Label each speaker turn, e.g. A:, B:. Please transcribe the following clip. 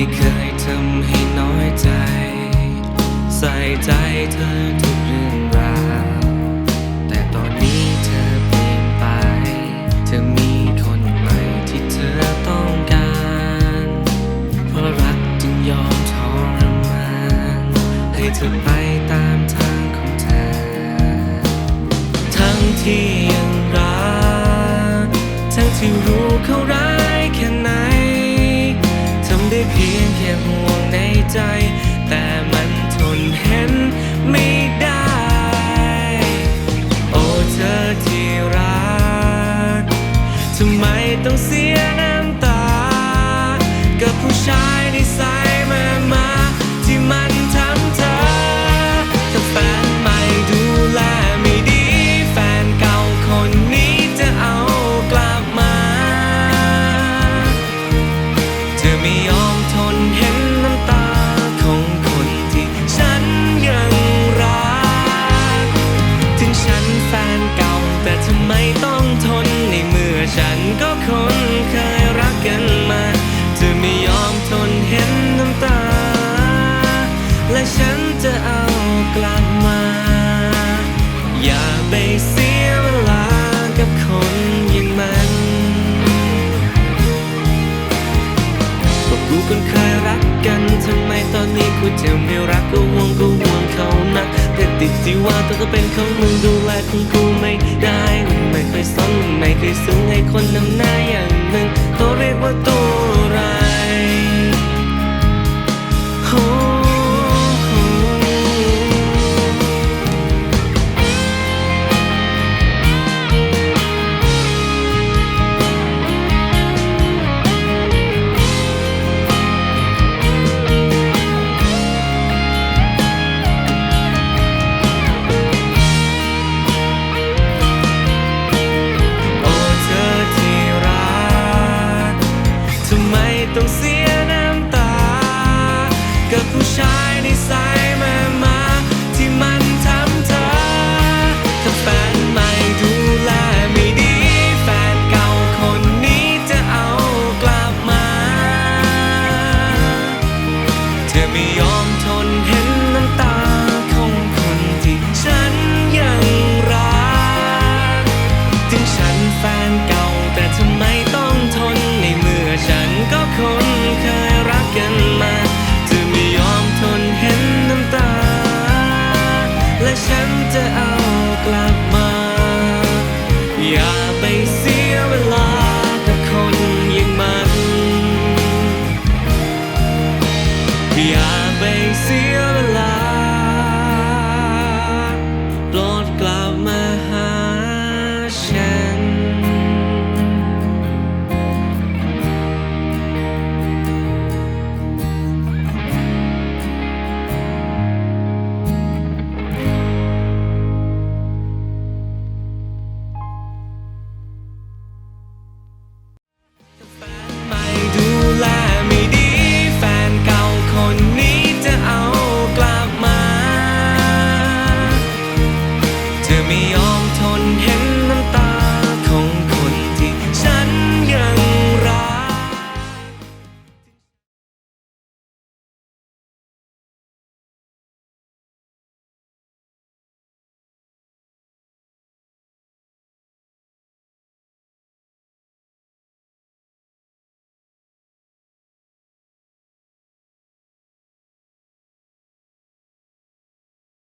A: ไม่เคยทำให้น้อยใจ ใส่ใจเธอทุกเรื่องราว แต่ตอนนี้เธอเปลี่ยนไป เธอมีคนใหม่ที่เธอต้องการ เพราะรักจึงยอมทรมานให้เธอไปตามทางของเธอ ทั้งที่ยังรัก ทั้งที่รู้เขา ไปเสียเวลากับคนอย่างมันก็กูคนเคยรักกันทำไมตอนนี้กูจะไม่รักก็ห่วงก็ห่วงเขานะแต่ติดที่ว่าเธอก็เป็นของมึงดูแลของกูไม่ได้ ไม่เคยสนไม่เคยซึ้งให้คนนำหน้าอย่างมึงเขาเรียกว่าตัว ต้องเสียน้ำตา กับผู้ชายในสายแม่มาที่มันทำเธอถ้าแฟนใหม่ดูแลไม่ดี แฟนเก่าคนนี้จะเอากลับมา เธอไม่ยอม